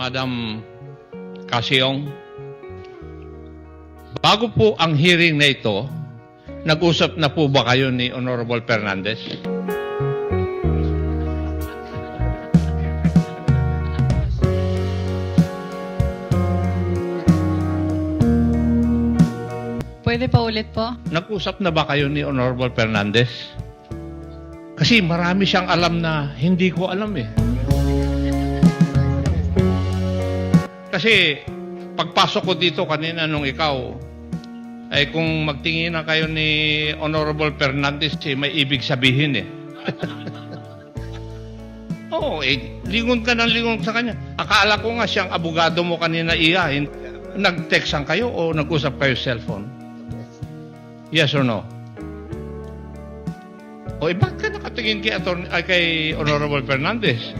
Madam Kasyong, bago po ang hearing na ito, nag-usap na po ba kayo ni Honorable Fernandez? Pwede pa ulit po? Nag-usap na ba kayo ni Honorable Fernandez? Kasi marami siyang alam na hindi ko alam eh. Kasi pagpasok ko dito kanina nung ikaw, ay kung magtingin na kayo ni Honorable Fernandez, eh, may ibig sabihin eh. Oo, eh, lingon ka ng lingon sa kanya. Akala ko nga siyang abogado mo kanina iya. Hin- Nag-textan kayo o nag-usap kayo cellphone? Yes or no? O eh, bakit ka nakatingin kay, Atty. ay, kay Honorable Fernandez?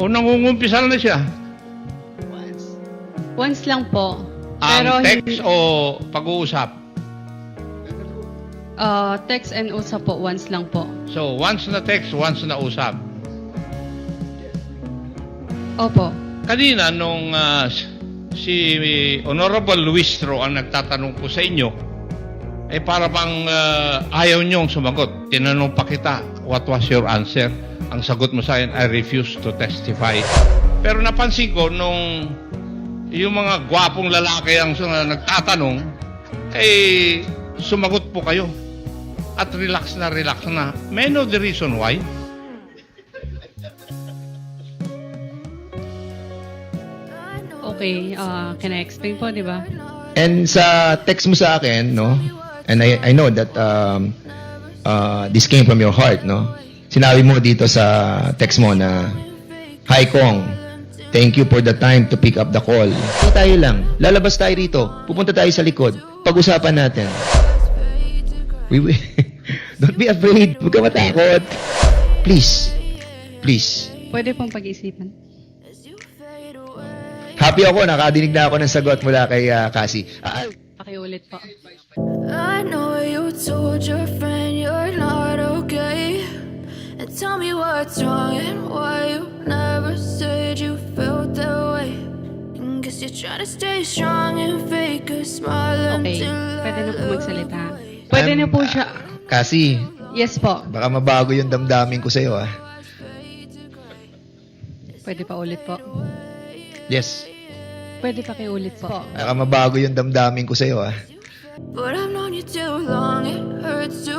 O nangungumpisal na siya? Once lang po. Ang Pero text hindi- o pag-uusap? Ah, text and usap po, once lang po. So, once na text, once na usap. Opo. Kanina, nung ah, si Honorable Luistro ang nagtatanong po sa inyo, eh para bang ah, ayaw niyong sumagot. Tinanong pa kita, what was your answer? Ang sagot mo sa akin, I refuse to testify. Pero napansin ko, nung yung mga gwapong lalaki ang sung- nagtatanong, eh, sumagot po kayo. At relax na relax na. May know the reason why? Okay, ah, can I explain po, di ba? And sa text mo sa akin, no? And I, I know that um, uh, this came from your heart, no? Sinabi mo dito sa text mo na, Hi Kong, thank you for the time to pick up the call. Hindi tayo lang. Lalabas tayo rito. Pupunta tayo sa likod. Pag-usapan natin. We will... Don't be afraid. Huwag ka matakot. Please. Please. Pwede pong pag-isipan. Happy ako. Nakadinig na ako ng sagot mula kay uh, Cassie. Ah, Pakiulit po. I know you told your friend you're what's wrong and why you never said you felt that way. And guess you're trying to stay strong and fake a smile Okay, until pwede na po magsalita. Pwede na po siya. Cassie, Yes po. baka mabago yung damdamin ko sa'yo, ah. Pwede pa ulit po. Yes. Pwede pa ulit po. Baka mabago yung damdamin ko sa'yo, ah. But I've known you too long, it hurts to